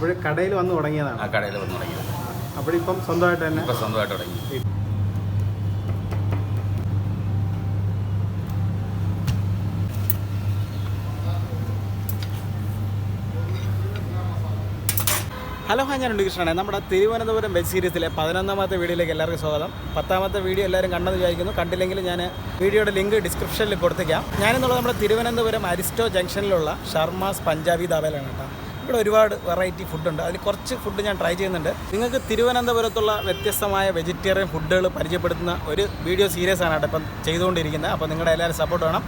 അപ്പോൾ കടയിൽ വന്ന് തുടങ്ങിയതാണ്. ആ കടയിൽ വന്ന് തുടങ്ങിയത്. അപ്പോഴിപ്പം സ്വന്തമായിട്ട് തന്നെ ഇപ്പം സ്വന്തമായിട്ട് തുടങ്ങി. ഹലോ ഹാ ഞാൻ ഉണ്ണികൃഷ്ണനാണ്. നമ്മുടെ തിരുവനന്തപുരം വെബ് സീരീസിലെ പതിനൊന്നാമത്തെ വീഡിയോയിലേക്ക് എല്ലാവർക്കും സ്വാഗതം. പത്താമത്തെ വീഡിയോ എല്ലാവരും കണ്ടെന്ന് വിചാരിക്കുന്നു. കണ്ടില്ലെങ്കിൽ ഞാൻ വീഡിയോയുടെ ലിങ്ക് ഡിസ്ക്രിപ്ഷനിൽ കൊടുത്തേക്കാം. ഞാനെന്നുള്ളത് നമ്മുടെ തിരുവനന്തപുരം അരിസ്റ്റോ ജംഗ്ഷനിലുള്ള ഷർമാസ് പഞ്ചാബി ധാബയിലാണ് കേട്ടോ. ഇവിടെ ഒരുപാട് വെറൈറ്റി ഫുഡുണ്ട് അതിൽ കുറച്ച് ഫുഡ് ഞാൻ ട്രൈ ചെയ്യുന്നുണ്ട്. നിങ്ങൾക്ക് തിരുവനന്തപുരത്തുള്ള വ്യത്യസ്തമായ വെജിറ്റേറിയൻ ഫുഡുകൾ പരിചയപ്പെടുത്തുന്ന ഒരു വീഡിയോ സീരീസ് ആണ് ഇപ്പം ചെയ്തുകൊണ്ടിരിക്കുന്നത്. അപ്പോൾ നിങ്ങളുടെ എല്ലാവരും സപ്പോർട്ട് വേണം.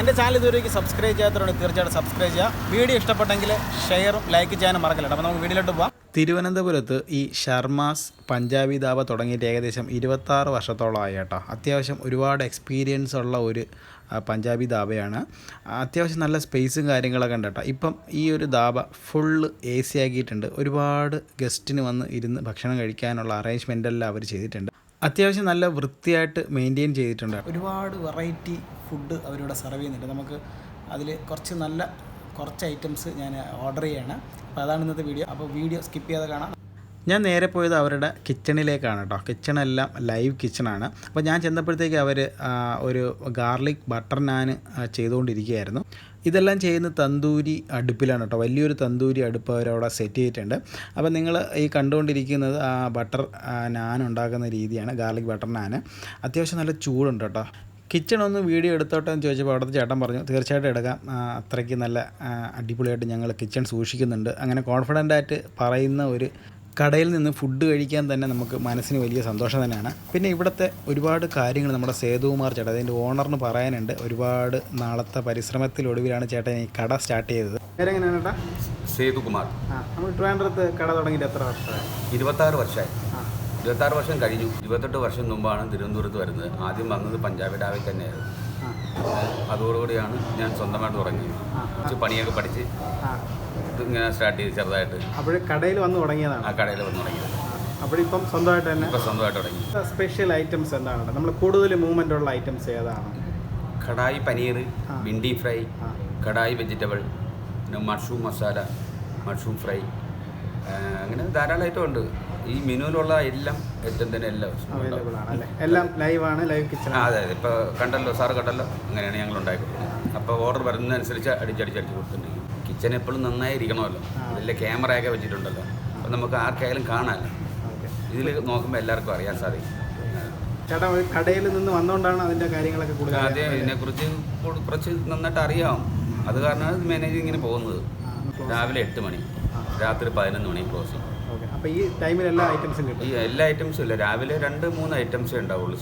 എന്റെ ചാനൽ ഇതുവരേക്ക് സബ്സ്ക്രൈബ് ചെയ്യാത്തവരുണ്ട് തീർച്ചയായിട്ടും സബ്സ്ക്രൈബ് ചെയ്യുക. വീഡിയോ ഇഷ്ടപ്പെട്ടെങ്കിൽ ഷെയറും ലൈക്ക് ചെയ്യാനും മറക്കില്ല അപ്പോൾ നമുക്ക് വീഡിയോയിലോട്ട് പോകാം തിരുവനന്തപുരത്ത് ഈ ഷർമാസ് പഞ്ചാബി ധാബ തുടങ്ങിയിട്ട് ഏകദേശം ഇരുപത്താറ് വർഷത്തോളമായി കേട്ടോ. അത്യാവശ്യം ഒരുപാട് എക്സ്പീരിയൻസ് ഉള്ള ഒരു പഞ്ചാബി ധാബയാണ്. അത്യാവശ്യം നല്ല സ്പേസും കാര്യങ്ങളൊക്കെ ഉണ്ട് കേട്ടോ. ഇപ്പം ഈ ഒരു ധാബ ഫുള്ള് എ സി ആക്കിയിട്ടുണ്ട്. ഒരുപാട് ഗസ്റ്റിന് വന്ന് ഇരുന്ന് ഭക്ഷണം കഴിക്കാനുള്ള അറേഞ്ച്മെന്റ് എല്ലാം അവർ ചെയ്തിട്ടുണ്ട്. അത്യാവശ്യം നല്ല വൃത്തിയായിട്ട് മെയിന്റെയിൻ ചെയ്തിട്ടുണ്ട് ഒരുപാട് വെറൈറ്റി ഫുഡ് അവരിവിടെ സെർവ് ചെയ്യുന്നുണ്ട്. നമുക്ക് അതിൽ കുറച്ച് നല്ല കുറച്ച് ഐറ്റംസ് ഞാൻ ഓർഡർ ചെയ്യണം. അപ്പോൾ അതാണ് ഇന്നത്തെ വീഡിയോ അപ്പോൾ വീഡിയോ സ്കിപ്പ് ചെയ്യാതെ കാണാം. ഞാൻ നേരെ പോയത് അവരുടെ കിച്ചണിലേക്കാണ് കേട്ടോ. കിച്ചണെല്ലാം ലൈവ് കിച്ചണാണ്. അപ്പോൾ ഞാൻ ചെന്നപ്പോഴത്തേക്ക് അവർ ഒരു ഗാർലിക് ബട്ടർ നാൻ ചെയ്തുകൊണ്ടിരിക്കുകയായിരുന്നു. ഇതെല്ലാം ചെയ്യുന്ന തന്തൂരി അടുപ്പിലാണ് കേട്ടോ. വലിയൊരു തന്തൂരി അടുപ്പ് അവരവിടെ സെറ്റ് ചെയ്തിട്ടുണ്ട്. അപ്പോൾ നിങ്ങൾ ഈ കണ്ടുകൊണ്ടിരിക്കുന്നത് ആ ബട്ടർ നാൻ ഉണ്ടാക്കുന്ന രീതിയാണ് ഗാർലിക് ബട്ടർ നാൻ. അത്യാവശ്യം നല്ല ചൂടുണ്ട് കേട്ടോ. കിച്ചൺ ഒന്ന് വീഡിയോ എടുത്തോട്ടെ എന്ന് ചോദിച്ചപ്പോൾ അവിടുത്തെ ചേട്ടൻ പറഞ്ഞു തീർച്ചയായിട്ടും എടുക്കാം. അത്രയ്ക്ക് നല്ല അടിപൊളിയായിട്ട് ഞങ്ങൾ കിച്ചൺ സൂക്ഷിക്കുന്നുണ്ട്. അങ്ങനെ കോൺഫിഡന്റ് ആയിട്ട് പറയുന്ന ഒരു കടയിൽ നിന്ന് ഫുഡ് കഴിക്കാൻ തന്നെ നമുക്ക് മനസ്സിന് വലിയ സന്തോഷം തന്നെയാണ്. പിന്നെ ഇവിടുത്തെ ഒരുപാട് കാര്യങ്ങൾ നമ്മുടെ സേതുകുമാർ ചേട്ടൻ അതിന്റെ ഓണറിന് പറയാനുണ്ട്. ഒരുപാട് നാളത്തെ പരിശ്രമത്തിലൊടുവിലാണ് ചേട്ടൻ ഈ കട സ്റ്റാർട്ട് ചെയ്തത്. പേരെങ്ങനെയാണ് ചേട്ടാ? സേതുകുമാർ. ആ നമ്മൾ ട്രിവാൻഡ്രത്ത് കട തുടങ്ങിയിട്ട് എത്ര വർഷമായി? ഇരുപത്താറ് വർഷമായി. ഇരുപത്താറ് വർഷം കഴിഞ്ഞു. ഇരുപത്തെട്ട് വർഷം മുമ്പാണ് തിരുവനന്തപുരത്ത് വരുന്നത്. ആദ്യം വന്നത് പഞ്ചാബ് ഡാവിൽ തന്നെയായിരുന്നു. അതോടുകൂടിയാണ് ഞാൻ സ്വന്തമായിട്ട് തുടങ്ങിയത്. കുറച്ച് പണിയൊക്കെ പഠിച്ച് ഇങ്ങനെ സ്റ്റാർട്ട് ചെയ്ത് ചെറുതായിട്ട് അപ്പോൾ കടയിൽ വന്ന് തുടങ്ങിയതാണ്? ആ കടയിൽ വന്ന് തുടങ്ങിയത്. അപ്പോഴിപ്പം സ്വന്തമായിട്ട് തന്നെ? ഇപ്പം സ്വന്തമായിട്ട് തുടങ്ങി. സ്പെഷ്യൽ ഐറ്റംസ് എന്താണ് നമ്മൾ കൂടുതൽ മൂവ്മെന്റ് ഉള്ള ഐറ്റംസ് ഏതാണ്? കടായി പനീർ. ബിണ്ടി ഫ്രൈ കടായി വെജിറ്റബിൾ പിന്നെ മഷ്റൂം മസാല മഷ്റൂം ഫ്രൈ അങ്ങനെ ധാരാളം ഐറ്റം ഉണ്ട് ഈ മെനുവിലുള്ള എല്ലാം ഐറ്റം തന്നെ എല്ലാം എല്ലാം ലൈവ് ആണ് ലൈവ് കിച്ചൺ അതെ അതെ. ഇപ്പോൾ കണ്ടല്ലോ സാറ് കണ്ടല്ലോ അങ്ങനെയാണ് ഞങ്ങൾ ഉണ്ടായിക്കൊടുക്കുന്നത് അപ്പോൾ ഓർഡർ വരുന്നതനുസരിച്ച് അടിച്ചടിച്ചടിച്ച് കൊടുത്തിട്ടുണ്ട്. കിച്ചൺ എപ്പോഴും നന്നായി ഇരിക്കണമല്ലോ. ആ. വലിയ ക്യാമറയൊക്കെ വെച്ചിട്ടുണ്ടല്ലോ. അപ്പോൾ നമുക്ക് ആർക്കായാലും കാണാമല്ലോ. ഇതിൽ നോക്കുമ്പോൾ എല്ലാവർക്കും അറിയാൻ സാധിക്കും ചേട്ടാ കടയിൽ നിന്ന് വന്നുകൊണ്ടാണ് അതിന്റെ കാര്യങ്ങളൊക്കെ കൂടുതൽ അതെ ഇതിനെക്കുറിച്ച് കുറച്ച് നന്നായിട്ട് അറിയാം. അത് കാരണമാണ് മാനേജ് ഇങ്ങനെ പോകുന്നത്. രാവിലെ എട്ട് മണി. രാത്രി പതിനൊന്ന് മണി ക്ലോസ് ചെയ്യും അപ്പോൾ ഈ ടൈമിൽ എല്ലാ ഐറ്റംസും കിട്ടും. ഈ എല്ലാ ഐറ്റംസും ഇല്ല. രാവിലെ രണ്ട് മൂന്ന് ഐറ്റംസേ ഉണ്ടാവുള്ളൂ.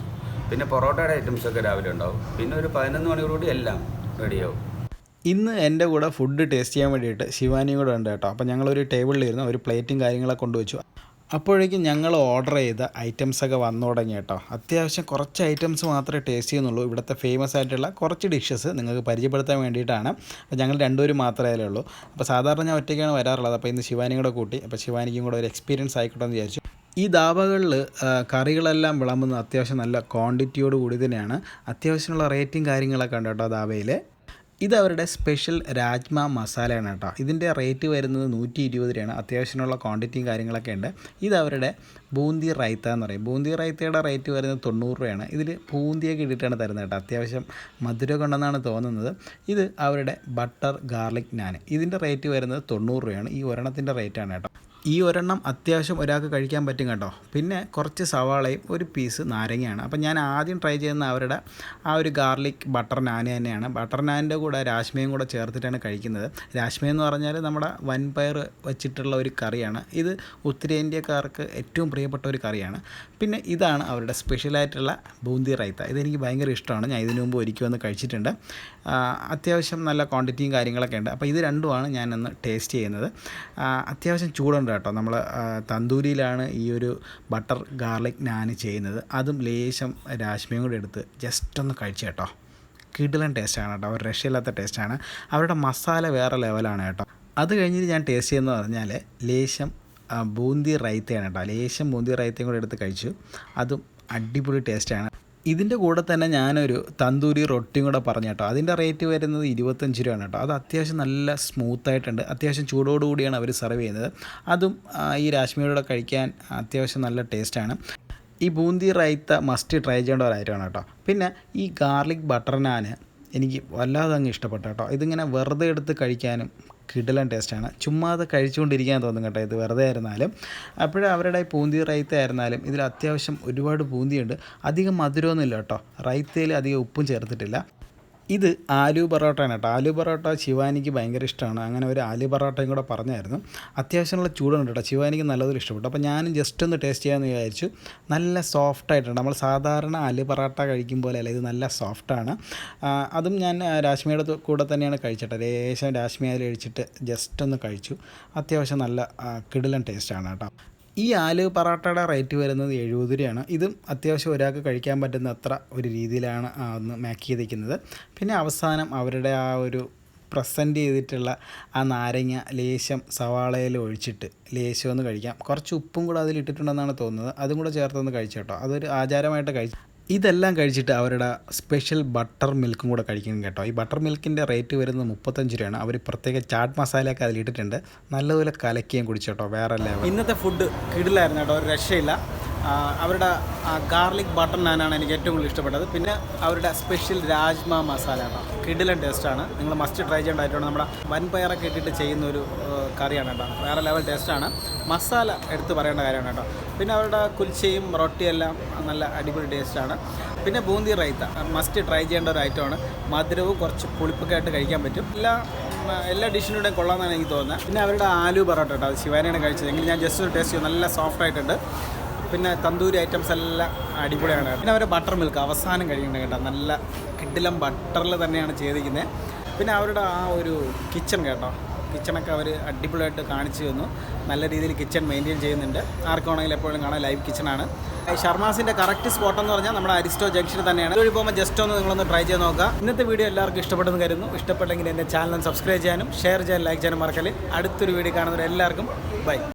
പിന്നെ പൊറോട്ടയുടെ ഐറ്റംസ് ഒക്കെ രാവിലെ ഉണ്ടാവും. പിന്നെ ഒരു പതിനൊന്ന് മണിയോടുകൂടി എല്ലാം റെഡിയാവും ഇന്ന് എന്റെ കൂടെ ഫുഡ് ടേസ്റ്റ് ചെയ്യാൻ വേണ്ടിയിട്ട് ശിവാനിയും കൂടെ ഉണ്ട് കേട്ടോ. അപ്പോൾ ഞങ്ങളൊരു ടേബിളിലിരുന്ന് ഒരു പ്ലേറ്റും കാര്യങ്ങളൊക്കെ കൊണ്ടുവച്ചു അപ്പോഴേക്കും ഞങ്ങൾ ഓർഡർ ചെയ്ത ഐറ്റംസ് ഒക്കെ വന്നു തുടങ്ങി കേട്ടോ. അത്യാവശ്യം കുറച്ച് ഐറ്റംസ് മാത്രമേ ടേസ്റ്റ് ചെയ്യുന്നുള്ളൂ. ഇവിടുത്തെ ഫേമസ് ആയിട്ടുള്ള കുറച്ച് ഡിഷസ് നിങ്ങൾക്ക് പരിചയപ്പെടുത്താൻ വേണ്ടിയിട്ടാണ്. അപ്പോൾ ഞങ്ങൾ രണ്ടുപേരും മാത്രമേ ഉള്ളൂ. അപ്പോൾ സാധാരണ ഞാൻ ഒറ്റയ്ക്കാണ് വരാറുള്ളത്. അപ്പോൾ ഇന്ന് ശിവാനിയും കൂടെ കൂട്ടി. അപ്പോൾ ശിവാനിക്കും കൂടെ ഒരു എക്സ്പീരിയൻസ് ആയിക്കോട്ടെ എന്ന് വിചാരിച്ചു. ഈ ധാബകളിൽ കറികളെല്ലാം വിളമ്പുന്നത് അത്യാവശ്യം നല്ല ക്വാണ്ടിറ്റിയോട് കൂടി തന്നെയാണ്. അത്യാവശ്യമുള്ള റേറ്റിംഗ് കാര്യങ്ങളൊക്കെ ഉണ്ട് കേട്ടോ ധാബയിൽ ഇത് അവരുടെ സ്പെഷ്യൽ രാജ്മ മസാലയാണ് കേട്ടോ. ഇതിന്റെ റേറ്റ് വരുന്നത് നൂറ്റി ഇരുപത് രൂപയാണ് അത്യാവശ്യമുള്ള ക്വാണ്ടിറ്റിയും കാര്യങ്ങളൊക്കെ ഉണ്ട്. ഇത് അവരുടെ ബൂന്തി റൈത്ത എന്ന് പറയും. ബൂന്തി റൈത്തയുടെ റേറ്റ് വരുന്നത് തൊണ്ണൂറ് രൂപയാണ്. ഇതിൽ ബൂന്തിയൊക്കെ ഇട്ടിട്ടാണ് തരുന്നത് കേട്ടോ. അത്യാവശ്യം മധുരമൊക്കെ ഉണ്ടെന്നാണ് തോന്നുന്നത്. ഇത് അവരുടെ ബട്ടർ ഗാർലിക് നാൻ ഇതിന്റെ റേറ്റ് വരുന്നത് തൊണ്ണൂറ് രൂപയാണ്. ഈ ഒരെണ്ണത്തിന്റെ റേറ്റാണ് കേട്ടോ. ഈ ഒരെണ്ണം അത്യാവശ്യം ഒരാൾക്ക് കഴിക്കാൻ പറ്റും കേട്ടോ. പിന്നെ കുറച്ച് സവാളയും ഒരു പീസ് നാരങ്ങയാണ്. അപ്പം ഞാൻ ആദ്യം ട്രൈ ചെയ്യുന്ന അവരുടെ ആ ഒരു ഗാർലിക് ബട്ടർ നാൻ തന്നെയാണ്. ബട്ടർ നാനിന്റെ കൂടെ രാശ്മയും കൂടെ ചേർത്തിട്ടാണ് കഴിക്കുന്നത്. രാശ്മ എന്ന് പറഞ്ഞാൽ നമ്മുടെ വൻപയർ വെച്ചിട്ടുള്ള ഒരു കറിയാണ്. ഇത് ഉത്തരേന്ത്യക്കാർക്ക് ഏറ്റവും പ്രിയപ്പെട്ട ഒരു കറിയാണ്. പിന്നെ ഇതാണ് അവരുടെ സ്പെഷ്യലായിട്ടുള്ള ബൂന്തി റൈത്ത. ഇതെനിക്ക് ഭയങ്കര ഇഷ്ടമാണ്. ഞാൻ ഇതിനു മുമ്പ് ഒരിക്കൽ വന്ന് കഴിച്ചിട്ടുണ്ട്. അത്യാവശ്യം നല്ല ക്വാണ്ടിറ്റിയും കാര്യങ്ങളൊക്കെ ഉണ്ട്. അപ്പോൾ ഇത് രണ്ടുമാണ് ഞാനൊന്ന് ടേസ്റ്റ് ചെയ്യുന്നത്. അത്യാവശ്യം ചൂടുണ്ട് കേട്ടോ. നമ്മൾ തന്തൂരിയിലാണ് ഈ ഒരു ബട്ടർ ഗാർലിക് നാൻ ചെയ്യുന്നത്. അതും ലേശം രാശ്മിയും കൂടി എടുത്ത് ജസ്റ്റ് ഒന്ന് കഴിച്ചു കേട്ടോ. കിടിലൻ ടേസ്റ്റാണ് കേട്ടോ. അവർ രക്ഷയില്ലാത്ത ടേസ്റ്റാണ് അവരുടെ മസാല വേറെ ലെവലാണ് കേട്ടോ. അത് കഴിഞ്ഞിട്ട് ഞാൻ ടേസ്റ്റ് ചെയ്യുന്നത് പറഞ്ഞാൽ ലേശം ബൂന്തി റൈത്തയാണ് കേട്ടോ. ലേശം ബൂന്തി റൈത്തയും കൂടെ എടുത്ത് കഴിച്ചു. അതും അടിപൊളി ടേസ്റ്റാണ് ഇതിന്റെ കൂടെ തന്നെ ഞാനൊരു തന്തൂരി റൊട്ടിയും കൂടെ പറഞ്ഞു കേട്ടോ. അതിന്റെ റേറ്റ് വരുന്നത് ഇരുപത്തഞ്ച് രൂപയാണ് കേട്ടോ. അത് അത്യാവശ്യം നല്ല സ്മൂത്തായിട്ടുണ്ട് അത്യാവശ്യം ചൂടോടുകൂടിയാണ് അവർ സെർവ് ചെയ്യുന്നത്. അതും ഈ രാശ്മിയോടെ കഴിക്കാൻ അത്യാവശ്യം നല്ല ടേസ്റ്റാണ് ഈ ബൂന്തി റൈത്ത മസ്റ്റ് ട്രൈ ചെയ്യേണ്ട ഒരു ഐറ്റമാണ് കേട്ടോ. പിന്നെ ഈ ഗാർലിക് ബട്ടർ നാന് എനിക്ക് വല്ലാതെ അങ്ങ് ഇഷ്ടപ്പെട്ടു കേട്ടോ. ഇതിങ്ങനെ വെറുതെ എടുത്ത് കഴിക്കാനും കിടലൻ ടേസ്റ്റാണ്. ചുമ്മാ അത് കഴിച്ചുകൊണ്ടിരിക്കാൻ തോന്നും കേട്ടോ ഇത് വെറുതെ ആയിരുന്നാലും. അപ്പോഴും അവരുടെ പൂന്തി റൈത്ത ആയിരുന്നാലും ഇതിൽ അത്യാവശ്യം ഒരുപാട് പൂന്തിയുണ്ട്. അധികം മധുരമൊന്നുമില്ല കേട്ടോ. റൈത്തയിൽ അധികം ഉപ്പും ചേർത്തിട്ടില്ല. ഇത് ആലു പൊറോട്ടയാണ് കേട്ടോ. ആലു പൊറോട്ട ശിവാനിക്ക് ഭയങ്കര ഇഷ്ടമാണ്. അങ്ങനെ ഒരു ആലു പൊറോട്ടയും കൂടെ പറഞ്ഞായിരുന്നു. അത്യാവശ്യമുള്ള ചൂടുണ്ട് കേട്ടോ. ശിവാനിക്ക് നല്ലതൊരു ഇഷ്ടപ്പെട്ടു. അപ്പോൾ ഞാനും ജസ്റ്റ് ഒന്ന് ടേസ്റ്റ് ചെയ്യാമെന്ന് വിചാരിച്ചു. നല്ല സോഫ്റ്റ് ആയിട്ടുണ്ട്. നമ്മൾ സാധാരണ ആലു പൊറോട്ട കഴിക്കും പോലെയല്ല ഇത് നല്ല സോഫ്റ്റാണ് അതും ഞാൻ രാശ്മിയുടെ കൂടെ തന്നെയാണ് കഴിച്ചിട്ട് ലേശം രാശ്മി അതിൽ കഴിച്ചിട്ട് ജസ്റ്റ് ഒന്ന് കഴിച്ചു. അത്യാവശ്യം നല്ല കിടിലൻ ടേസ്റ്റാണ് കേട്ടോ. ഈ ആലു പൊറോട്ടയുടെ റേറ്റ് വരുന്നത് എഴുപത് രൂപയാണ്. ഇതും അത്യാവശ്യം ഒരാൾക്ക് കഴിക്കാൻ പറ്റുന്ന അത്ര ഒരു രീതിയിലാണ് അന്ന് മാക്ക് ചെയ്തിരിക്കുന്നത്. പിന്നെ അവസാനം അവരുടെ ആ ഒരു പ്രസന്റ് ചെയ്തിട്ടുള്ള ആ നാരങ്ങ ലേശം സവാളയിൽ ഒഴിച്ചിട്ട് ലേശം ഒന്ന് കഴിക്കാം. കുറച്ച് ഉപ്പും കൂടെ അതിലിട്ടിട്ടുണ്ടെന്നാണ് തോന്നുന്നത്. അതും കൂടെ ചേർത്തൊന്ന് കഴിച്ചു കേട്ടോ അതൊരു ആചാരമായിട്ട് കഴിച്ചു ഇതെല്ലാം കഴിച്ചിട്ട് അവരുടെ സ്പെഷ്യൽ ബട്ടർ മിൽക്കും കൂടെ കഴിക്കണം കേട്ടോ. ഈ ബട്ടർ മിൽക്കിന്റെ റേറ്റ് വരുന്നത് മുപ്പത്തഞ്ച് രൂപയാണ്. അവർ പ്രത്യേക ചാട്ട് മസാലയൊക്കെ അതിലിട്ടിട്ടുണ്ട്. നല്ലതുപോലെ കലക്കിയും കുടിച്ചു കേട്ടോ. വേറെ ലെവൽ ഇന്നത്തെ ഫുഡ് കിടിലായിരുന്നു കേട്ടോ. ഒരു രക്ഷയില്ല. അവരുടെ ഗാർലിക് ബട്ടർ നാനാണ് എനിക്ക് ഏറ്റവും കൂടുതൽ ഇഷ്ടപ്പെട്ടത്. പിന്നെ അവരുടെ സ്പെഷ്യൽ രാജ്മ മസാല കേട്ടോ. കിഡിലൻ ടേസ്റ്റാണ് നിങ്ങൾ മസ്റ്റ് ട്രൈ ചെയ്യേണ്ടതായിട്ടാണ് നമ്മുടെ വൻപയറൊക്കെ ഇട്ടിട്ട് ചെയ്യുന്ന ഒരു കറിയാണ് കേട്ടോ. വേറെ ലെവൽ ടേസ്റ്റാണ് മസാല എടുത്ത് പറയേണ്ട കാര്യമാണ് കേട്ടോ. പിന്നെ അവരുടെ കുൽച്ചയും റൊട്ടിയെല്ലാം നല്ല അടിപൊളി ടേസ്റ്റാണ് പിന്നെ ബൂന്തി റൈത്ത മസ്റ്റ് ട്രൈ ചെയ്യേണ്ട ഒരു ഐറ്റമാണ് മധുരവും കുറച്ച് പുളിപ്പൊക്കെ ആയിട്ട് കഴിക്കാൻ പറ്റും. എല്ലാ എല്ലാ ഡിഷിനൂടെയും കൊള്ളാമെന്നാണ് എനിക്ക് തോന്നുന്നത്. പിന്നെ അവരുടെ ആലു പൊറോട്ട കേട്ടോ. ശിവാനിയാണ് കഴിച്ചത്. എങ്കിൽ ഞാൻ ജസ്റ്റ് ഒരു ടേസ്റ്റ് ചെയ്തു നല്ല സോഫ്റ്റ് ആയിട്ടുണ്ട്. പിന്നെ തന്തൂരി ഐറ്റംസ് എല്ലാം അടിപൊളിയാണ്. പിന്നെ അവരുടെ ബട്ടർ മിൽക്ക് അവസാനം കഴിയുന്നുണ്ട് കേട്ടോ. നല്ല കിഡിലം ബട്ടറിൽ തന്നെയാണ് ചെയ്തിരിക്കുന്നത് പിന്നെ അവരുടെ ആ ഒരു കിച്ചൺ കേട്ടോ. കിച്ചണൊക്കെ അവർ അടിപൊളിയായിട്ട് കാണിച്ചു തന്നു. നല്ല രീതിയിൽ കിച്ചൺ മെയിന്റെയിൻ ചെയ്യുന്നുണ്ട്. ആർക്കാണെങ്കിലും എപ്പോഴും കാണാം. ലൈവ് കിച്ചണാണ് ഷർമാസിന്റെ കറക്റ്റ് സ്പോട്ട് എന്ന് പറഞ്ഞാൽ നമ്മുടെ അരിസ്റ്റോ ജംഗ്ഷനിൽ തന്നെയാണ്. ഒരു പോകുമ്പോൾ ജസ്റ്റ് ഒന്ന് നിങ്ങളൊന്ന് ട്രൈ ചെയ്ത് നോക്കുക. ഇന്നത്തെ വീഡിയോ എല്ലാവർക്കും ഇഷ്ടപ്പെട്ടെന്ന് കരുതുന്നു. ഇഷ്ടപ്പെട്ടെങ്കിൽ എന്റെ ചാനൽ സബ്സ്ക്രൈബ് ചെയ്യാനും ഷെയർ ചെയ്യാനും ലൈക്ക് ചെയ്യാനും മറക്കൽ അടുത്തൊരു വീഡിയോ കാണുന്നവർ എല്ലാവർക്കും ബൈ.